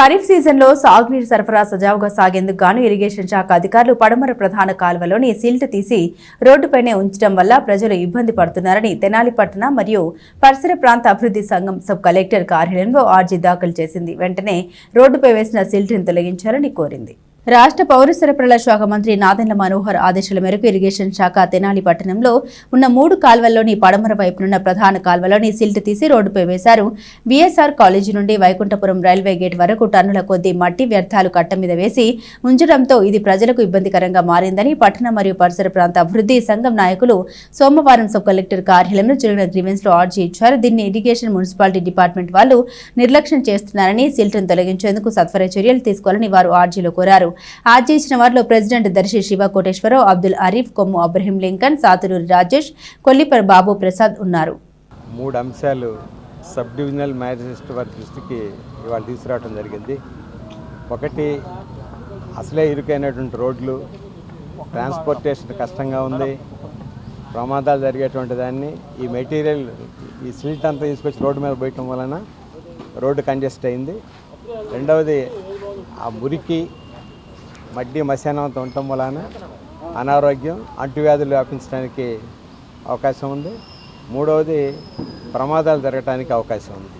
ఖరీఫ్ సీజన్లో సాగునీరు సరఫరా సజావుగా సాగేందుకు గాను ఇరిగేషన్ శాఖ అధికారులు పడమర ప్రధాన కాలువలోని సిల్ట్ తీసి రోడ్డుపైనే ఉంచడం వల్ల ప్రజలు ఇబ్బంది పడుతున్నారని తెనాలి పట్టణ మరియు పరిసర ప్రాంత అభివృద్ధి సంఘం సబ్ కలెక్టర్ కార్యాలయంలో ఆర్జీ దాఖలు చేసింది. వెంటనే రోడ్డుపై వేసిన సిల్ట్ని తొలగించాలని కోరింది. రాష్ట్ర పౌర సరఫరాల శాఖ మంత్రి నాదెండ్ల మనోహర్ ఆదేశాల మేరకు ఇరిగేషన్ శాఖ తెనాలి పట్టణంలో ఉన్న మూడు కాల్వల్లోని పడమర వైపునున్న ప్రధాన కాల్వలోని సిల్ట్ తీసి రోడ్డుపై వేశారు. బీఎస్ఆర్ కాలేజీ నుండి వైకుంఠపురం రైల్వే గేట్ వరకు టన్నుల కొద్దీ మట్టి వ్యర్థాలు కట్ట మీద వేసి ఉంచడంతో ఇది ప్రజలకు ఇబ్బందికరంగా మారిందని పట్టణ మరియు పరిసర ప్రాంత అభివృద్ధి సంఘం నాయకులు సోమవారం సబ్ కలెక్టర్ కార్యాలయంలో జరిగిన గ్రీవెన్స్లో ఆర్జీ ఇచ్చారు. దీన్ని ఇరిగేషన్ మున్సిపాలిటీ డిపార్ట్మెంట్ వాళ్ళు నిర్లక్ష్యం చేస్తున్నారని సిల్ట్ను తొలగించేందుకు సత్వర చర్యలు తీసుకోవాలని వారు ఆర్జీలో కోరారు. ఆర్జీ వారిలో ప్రెసిడెంట్ దర్శి శివ కోటేశ్వరరావు అబ్దుల్ అరీఫ్ కొమ్ము అబ్రహీం లింకన్ సాతులూరి రాజేష్ కొల్లిపర్ బాబు ప్రసాద్ ఉన్నారు. మూడు అంశాలు సబ్ డివిజనల్ మ్యాజిస్ట్రేట్ వారి దృష్టికి ఇవాళ తీసుకురావడం జరిగింది. ఒకటి అసలే ఇరుకైనటువంటి రోడ్లు ట్రాన్స్పోర్టేషన్ కష్టంగా ఉంది ప్రమాదాలు జరిగేటువంటి దాన్ని ఈ మెటీరియల్ ఈ సిల్ట్ అంతా తీసుకొచ్చి రోడ్డు మీద పోయటం వలన రోడ్డు కంజెస్ట్ అయింది. రెండవది ఆ మురికి మడ్డి మశానంతో ఉండటం వలన అనారోగ్యం అంటువ్యాధులు వ్యాపించడానికి అవకాశం ఉంది. మూడవది ప్రమాదాలు జరగడానికి అవకాశం ఉంది.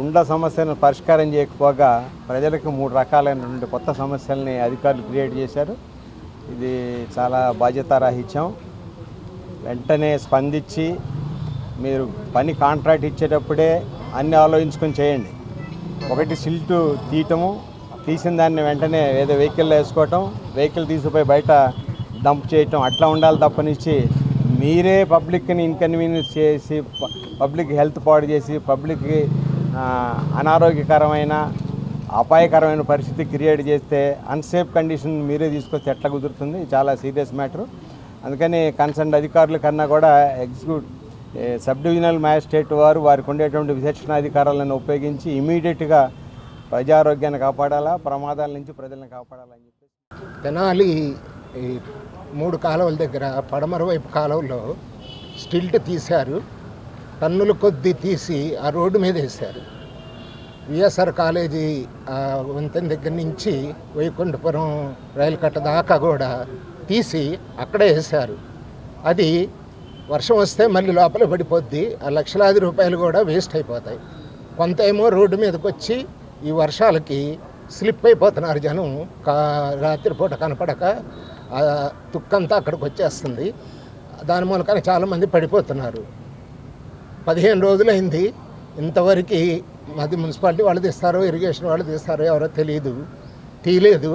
ఉండ సమస్యలను పరిష్కారం చేయకపోగా ప్రజలకు మూడు రకాలైనటువంటి కొత్త సమస్యల్ని అధికారులు క్రియేట్ చేశారు. ఇది చాలా బాధ్యతారాహిత్యం. వెంటనే స్పందించి మీరు పని కాంట్రాక్ట్ ఇచ్చేటప్పుడే అన్ని ఆలోచించుకొని చేయండి. ఒకటి సిల్టు తీయటము తీసిన దాన్ని వెంటనే ఏదో వెహికల్లో వేసుకోవటం వెహికల్ తీసుకుపోయి బయట డంప్ చేయటం అట్లా ఉండాలి తప్పనిచ్చి మీరే పబ్లిక్ని ఇన్కన్వీనియన్స్ చేసి పబ్లిక్ హెల్త్ పాడు చేసి పబ్లిక్కి అనారోగ్యకరమైన అపాయకరమైన పరిస్థితి క్రియేట్ చేస్తే అన్సేఫ్ కండిషన్ మీరే తీసుకొస్తే ఎట్లా కుదురుతుంది? చాలా సీరియస్ మ్యాటర్. అందుకని కన్సర్న్ అధికారుల కన్నా కూడా ఎగ్జిక్యూట్ సబ్ డివిజనల్ మ్యాజిస్ట్రేట్ వారు వారికి ఉండేటువంటి విచక్షణ అధికారాలను ఉపయోగించి ఇమీడియట్గా ప్రజారోగ్యాన్ని కాపాడాలా ప్రమాదాల నుంచి ప్రజలను కాపాడాలని చెప్పేసి. తెనాలి ఈ మూడు కాలువల దగ్గర పడమర వైపు కాలువలో స్టిల్ట్ తీశారు. టన్నుల కొద్దీ తీసి ఆ రోడ్డు మీద వేశారు. విఎస్ఆర్ కాలేజీ వంతెన దగ్గర నుంచి వైకుంఠపురం రైలు కట్ట దాకా కూడా తీసి అక్కడే వేశారు. అది వర్షం వస్తే మళ్ళీ లోపల పడిపోద్ది. ఆ లక్షలాది రూపాయలు కూడా వేస్ట్ అయిపోతాయి. కొంత ఏమో రోడ్డు మీదకి వచ్చి ఈ వర్షాలకి స్లిప్ అయిపోతున్నారు జనం. కా రాత్రిపూట కనపడక తుక్కంతా అక్కడికి వచ్చేస్తుంది. దాని మూలకన చాలామంది పడిపోతున్నారు. పదిహేను రోజులైంది. ఇంతవరకు మాది మున్సిపాలిటీ వాళ్ళు తీస్తారో ఇరిగేషన్ వాళ్ళు తీస్తారో ఎవరో తెలియదు తీయలేదు.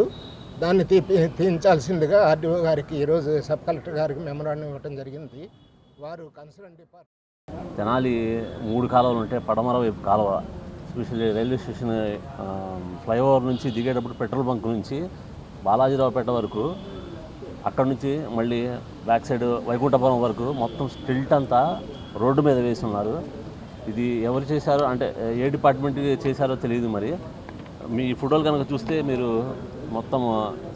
దాన్ని తీపి తీయించాల్సిందిగా ఆర్డీఓ గారికి ఈరోజు సబ్ కలెక్టర్ గారికి మెమరాండం ఇవ్వడం జరిగింది. వారు కన్సర్న్ డిపార్ట్మెంట్ తెనాలి మూడు కాలువలు ఉంటే పడమర వైపు కాలువ. స్పెషల్లీ రైల్వే స్టేషన్ ఫ్లైఓవర్ నుంచి దిగేటప్పుడు పెట్రోల్ బంక్ నుంచి బాలాజీరావుపేట వరకు అక్కడ నుంచి మళ్ళీ బ్యాక్ సైడ్ వైకుంఠపురం వరకు మొత్తం స్టిల్ట్ అంతా రోడ్డు మీద వేసి ఉన్నారు. ఇది ఎవరు చేశారో అంటే ఏ డిపార్ట్మెంట్ చేశారో తెలియదు మరి. మీ ఫోటోలు కనుక చూస్తే మీరు మొత్తం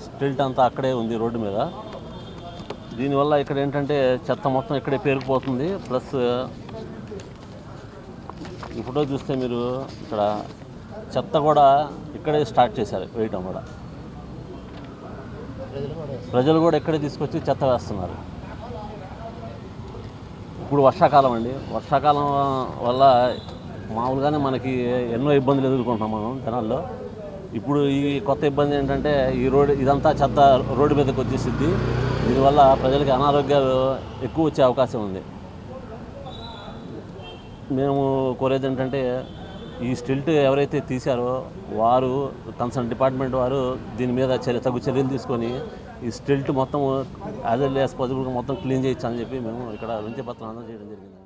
స్టిల్ట్ అంతా అక్కడే ఉంది రోడ్డు మీద. దీనివల్ల ఇక్కడ ఏంటంటే చెత్త మొత్తం ఇక్కడే పేరుకుపోతుంది. ప్లస్ ఈ ఫోటో చూస్తే మీరు ఇక్కడ చెత్త కూడా ఇక్కడే స్టార్ట్ చేశారు వేయటం కూడా. ప్రజలు కూడా ఇక్కడే తీసుకొచ్చి చెత్త వేస్తున్నారు. ఇప్పుడు వర్షాకాలం అండి. వర్షాకాలం వల్ల మామూలుగానే మనకి ఎన్నో ఇబ్బందులు ఎదుర్కొంటున్నాం మనం జనాల్లో. ఇప్పుడు ఈ కొత్త ఇబ్బంది ఏంటంటే ఈ రోడ్ ఇదంతా చెత్త రోడ్డు మీదకి వచ్చేసిద్ది. దీనివల్ల ప్రజలకి అనారోగ్యాలు ఎక్కువ వచ్చే అవకాశం ఉంది. మేము కోరేది ఏంటంటే ఈ స్టిల్ట్ ఎవరైతే తీశారో వారు కన్సర్న్ డిపార్ట్మెంట్ వారు దీని మీద చర్య తగు చర్యలు తీసుకొని ఈ స్టిల్ట్ మొత్తం యాజ్ వెల్ యాజ్ పాసిబుల్గా మొత్తం క్లీన్ చేయొచ్చు అని చెప్పి మేము ఇక్కడ వింతి పత్రం అందజేయడం జరిగింది.